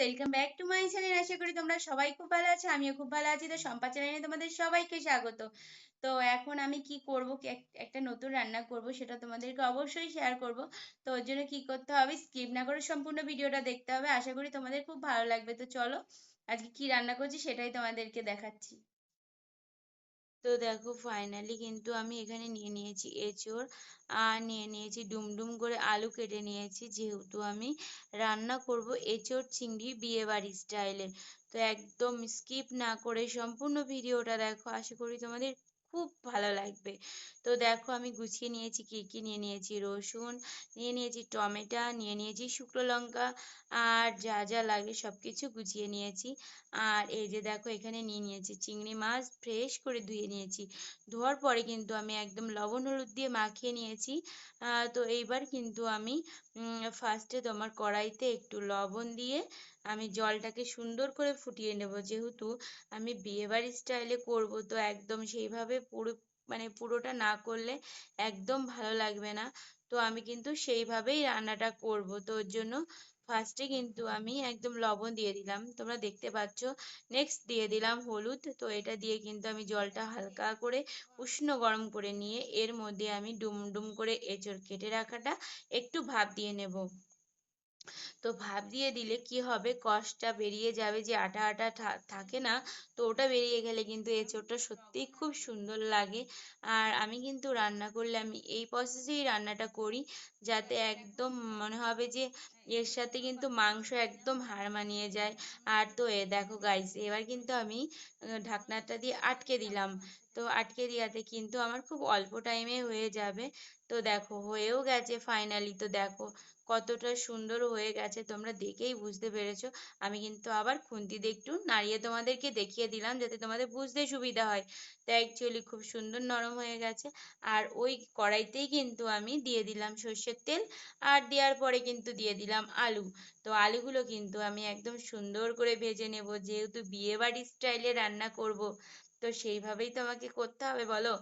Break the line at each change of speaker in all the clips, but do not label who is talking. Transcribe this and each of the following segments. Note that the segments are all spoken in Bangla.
Welcome back to my channel আশা করি তোমরা সবাই খুব ভালো আছো, আমিও খুব ভালো আছি। তো সম্পা চ্যানেলে তোমাদের সবাইকে স্বাগত। তো এখন আমি কি করব একটা নতুন রান্না করব সেটা তোমাদেরকে অবশ্যই শেয়ার করব। তো ওর জন্য কি করতে হবে স্কিপ না করে সম্পূর্ণ ভিডিওটা দেখতে হবে। আশা করি তোমাদের খুব ভালো লাগবে। তো চলো, আজকে কি রান্না করছি সেটাই তোমাদেরকে দেখাচ্ছি। তো দেখো ফাইনালি কিন্তু আমি এখানে নিয়ে নিয়েছি এঁচোড়, আর নিয়ে নিয়েছি ডুমডুম করে আলু কেটে নিয়েছি যেহেতু আমি রান্না করব এঁচোড় চিংড়ি বিয়ে বিয়েবাড়ি স্টাইলে তো একদম স্কিপ না করে সম্পূর্ণ ভিডিওটা দেখো, আশা করি তোমাদের খুব ভালো লাগবে। তো দেখো আমি গুছিয়ে নিয়েছি, কী কী নিয়ে নিয়েছি? রসুন, নিয়ে নিয়েছি টমেটো, নিয়ে নিয়েছি শুকনো লঙ্কা, আর যা যা লাগে সব কিছু গুছিয়ে নিয়েছি। আর এই যে দেখো এখানে নিয়ে নিয়েছি চিংড়ি মাছ, ফ্রেশ করে ধুয়ে নিয়েছি। ধোয়ার পরে কিন্তু আমি একদম লবণ হলুদ দিয়ে মাখিয়ে নিয়েছি। তো এইবার কিন্তু আমি ফার্স্টে তোমার কড়াইতে একটু লবণ দিয়ে আমি জলটাকে সুন্দর করে ফুটিয়ে নেব। যেহেতু আমি বিয়েবাড়ি স্টাইলে করব, তো একদম সেইভাবে পুরো মানে পুরোটা না করলে একদম ভালো লাগবে না। তো আমি কিন্তু সেইভাবেই রান্নাটা করব। তো ওর জন্য ফার্স্টে কিন্তু আমি একদম লবণ দিয়ে দিলাম। তোমরা দেখতে পাচ্ছ নেক্সট দিয়ে দিলাম হলুদ। তো এটা দিয়ে কিন্তু আমি জলটা হালকা করে উষ্ণ গরম করে নিয়ে এর মধ্যে আমি ডুম ডুম করে এঁচড় কেটে রাখাটা একটু ভাপ দিয়ে নেব। তো ভাপ দিয়ে দিলে কি হবে? কষটা বেরিয়ে যাবে যে আটা আটা থাকে না, তো ওটা বেরিয়ে গেলে কিন্তু এঁচোড়টা সত্যিই খুব সুন্দর লাগে। আর আমি কিন্তু রান্না করলে আমি এই প্রসেসেই রান্নাটা করি, যাতে একদম মনে হবে যে এর সাথে কিন্তু মাংস একদম হার মানিয়ে যায়। আর তো এ দেখো গাইস এবার কিন্তু আমি ঢাকনাটা দিয়ে আটকে দিলাম। তো আটকে দেওয়াতে কিন্তু আমার খুব অল্প টাইমে হয়ে যাবে। তো দেখো, হয়েও গেছে ফাইনালি তো দেখো, কতটা সুন্দর হয়ে গেছে, তোমরা দেখেই বুঝতে পেরেছ। আমি কিন্তু আবার খুন্তি দিয়ে একটু নাড়িয়ে তোমাদেরকে দেখিয়ে দিলাম, যাতে তোমাদের বুঝতে সুবিধা হয়। তো অ্যাকচুয়ালি খুব সুন্দর নরম হয়ে গেছে, আর ওই কড়াইতেই কিন্তু আমি দিয়ে দিলাম সর্ষের তেল, আর দেওয়ার পরে কিন্তু দিয়ে দিলাম আলু। তো আলুগুলো কিন্তু আমি একদম সুন্দর করে ভেজে নেব, যেহেতু বিয়েবাড়ি স্টাইলে রান্না করব, তো সেইভাবেই তো আমাকে করতে হবে, বলো?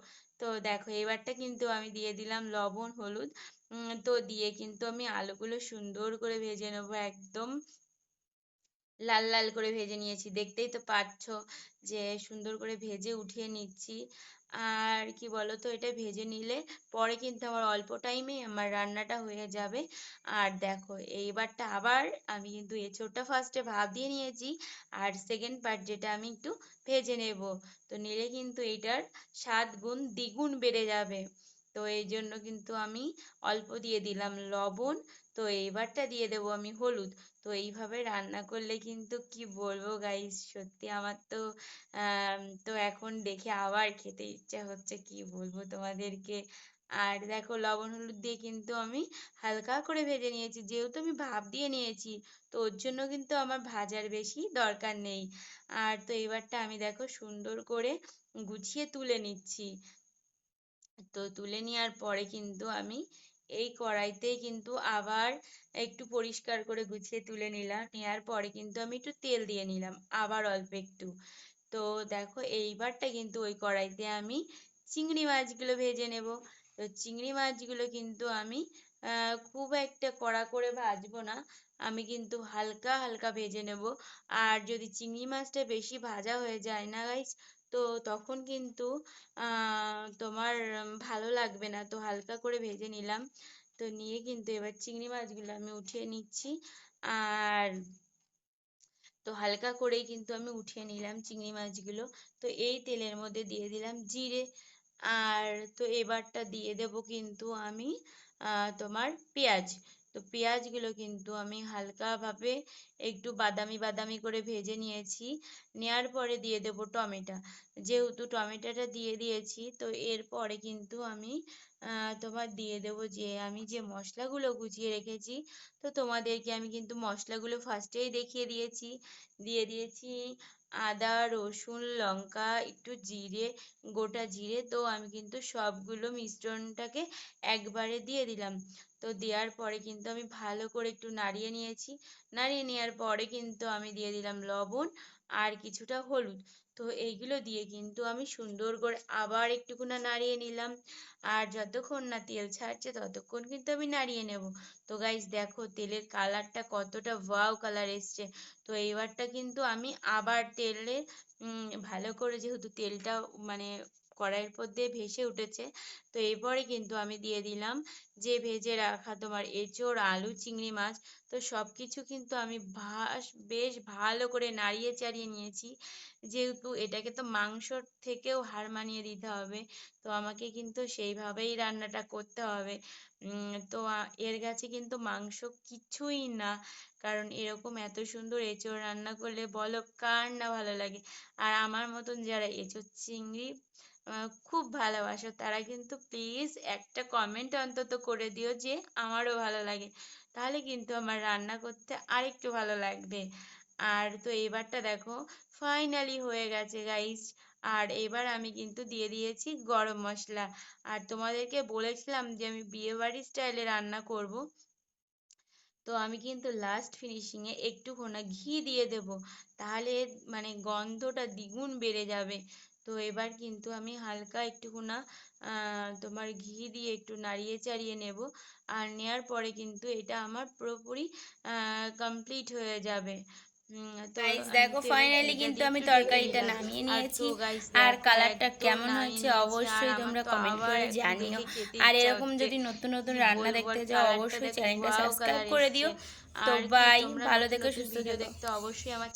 তো দেখো এবারটা কিন্তু আমি দিয়ে দিলাম লবণ, হলুদ। তো দিয়ে কিন্তু আমি আলুগুলো সুন্দর করে ভেজে নেব একদম। লাল লাল করে ভেজে নিয়েছি। দেখতেই তো পাচ্ছ যে সুন্দর করে ভেজে উঠিয়ে নিচ্ছি। আর কি বলতো, এটা ভেজে নিলে পরে কিন্তু আমার অল্প টাইমেই আমার রান্নাটা হয়ে যাবে। আর দেখো, এইবারটা আবার আমি কিন্তু এঁচোড়টা ফার্স্টে ভাপ দিয়ে নিয়েছি। আর সেকেন্ড পার্ট যেটা আমি একটু ভেজে নেব। তো নিলে কিন্তু এইটার স্বাদ গুণ দ্বিগুণ বেড়ে যাবে। তো এই জন্য কিন্তু আমি অল্প দিয়ে দিলাম লবণ। তো এইবারটা দিয়ে দেবো আমি হলুদ। তো এইভাবে রান্না করলে কিন্তু কি বলব গাইস সত্যি আমার তো তো এখন দেখে আবার খেতে ইচ্ছা হচ্ছে, কি বলব তোমাদেরকে। আর দেখো লবণ হলুদ দিয়ে কিন্তু আমি হালকা করে ভেজে নিয়েছি, যেহেতু আমি ভাপ দিয়ে নিয়েছি, তো ওর জন্য কিন্তু আমার ভাজার বেশি দরকার নেই। আর তো এবারটা আমি দেখো সুন্দর করে গুছিয়ে তুলে নিচ্ছি। তো তুলে নেওয়ার পরে কিন্তু আমি এই কড়াইতেই কিন্তু আবার একটু পরিষ্কার করে গুছিয়ে তুলে নিলাম। নেওয়ার পরে কিন্তু আমি একটু তেল দিয়ে নিলাম, আবার অল্প একটু। তো দেখো, এইবারটা কিন্তু ওই কড়াইতে আমি চিংড়ি মাছগুলো ভেজে নেব। তো চিংড়ি মাছগুলো কিন্তু আমি খুব একটা কড়া করে ভাজবো না। আমি কিন্তু হালকা হালকা ভেজে নেব। আর যদি চিংড়ি মাছটা বেশি ভাজা হয়ে যায় না গাইস তো তখন কিন্তু তোমার ভালো লাগবে না। তো হালকা করে ভেজে নিলাম। তো নিয়ে কিন্তু এবার চিংড়ি মাছগুলো আমি উঠিয়ে নিচ্ছি। আর তো হালকা করেই কিন্তু আমি উঠিয়ে নিলাম চিংড়ি মাছগুলো। তো এই তেলের মধ্যে দিয়ে দিলাম জিরে। আর তো এবারটা দিয়ে দেব কিন্তু আমি তোমার পেঁয়াজ। তো পেঁয়াজগুলো কিন্তু আমি হালকাভাবে একটু বাদামি বাদামি করে ভেজে নিয়েছি। নেওয়ার পরে দিয়ে দেবো টমেটো। যেহেতু টমেটোটা দিয়ে দিয়েছি, তো এরপরে কিন্তু আমি তোমার দিয়ে দেবো যে, আমি যে মশলাগুলো গুছিয়ে রেখেছি, তো তোমাদেরকে আমি কিন্তু মশলাগুলো ফার্স্টেই দেখিয়ে দিয়েছি। দিয়ে দিয়েছি আদা, রসুন, লঙ্কা, একটু জিরে, গোটা জিরে। তো আমি কিন্তু সবগুলো মিশ্রণটাকে একবারে দিয়ে দিলাম। তো দেওয়ার পরে কিন্তু আমি ভালো করে একটু নাড়িয়ে নিয়েছি। নাড়িয়ে নেওয়ার পরে কিন্তু আমি দিয়ে দিলাম লবণ আর কিছুটা হলুদ। তো এইগুলো দিয়ে কিন্তু আমি সুন্দর করে আবার একটুকুনা নাড়িয়ে নিলাম। আর যতক্ষণ না তেল ছাড়ছে ততক্ষণ কিন্তু আমি নাড়িয়ে নেব। তো গাইস দেখো তেলের কালারটা কতটা ওয়াও কালার এসছে। তো এইবারটা কিন্তু আমি আবার তেলে ভালো করে যেহেতু তেলটা মানে কড়াইয়ের উপর দিয়ে ভেসে উঠেছে। তো এরপরে কিন্তু আমি দিয়ে দিলাম যে ভেজে রাখা তোমার এঁচোড়, আলু, চিংড়ি মাছ। তো সব কিছু কিন্তু আমি ভাস, বেশ ভালো করে নাড়িয়ে চাড়িয়ে নিয়েছি। যেহেতু এটাকে তো মাংসর থেকেও হার মানিয়ে দিতে হবে, তো আমাকে কিন্তু সেইভাবেই রান্নাটা করতে হবে। তো এর কাছে কিন্তু মাংস কিছুই না। কারণ এরকম এত সুন্দর এঁচোড় রান্না করলে বলো কার না ভালো লাগে? আর আমার মতন যারা এঁচোড় চিংড়ি খুব ভালোবাসো, তারা কিন্তু প্লিজ একটা কমেন্ট অন্তত করে দিও যে আমারও ভালো লাগে। তাহলে কিন্তু আমার রান্না করতে আরেকটু ভালো লাগবে। আর তো এবারটা দেখো ফাইনালি হয়ে গেছে গাইস আর এবার আমি কিন্তু দিয়ে দিয়েছি গরম মশলা। আর তোমাদেরকে বলেছিলাম যে আমি বিয়েবাড়ি স্টাইলে রান্না করব। তো আমি কিন্তু লাস্ট ফিনিশিংয়ে একটুখানি ঘি দিয়ে দেব। তাহলে মানে গন্ধটা দ্বিগুণ বেড়ে যাবে। তো এবার কিন্তু আমি হালকা একটুকুনা আহ, তোমার ঘি দিয়ে একটু নাড়িয়ে চাড়িয়ে নেব। আর নেওয়ার পরে কিন্তু এটা আমার পুরোপুরি কমপ্লিট হয়ে যাবে।
গাইস দেখো ফাইনালি কিন্তু আমি তরকারিটা নামিয়ে নিয়েছি। আর কালারটা কেমন হয়েছে অবশ্যই তোমরা কমেন্ট করে জানিও। আর এরকম যদি নতুন নতুন রান্না দেখতে যাও অবশ্যই চ্যানেলটা সাবস্ক্রাইব করে দিও। তো বাই ভালো
দেখো
সুস্থ
দেখতে অবশ্যই আমার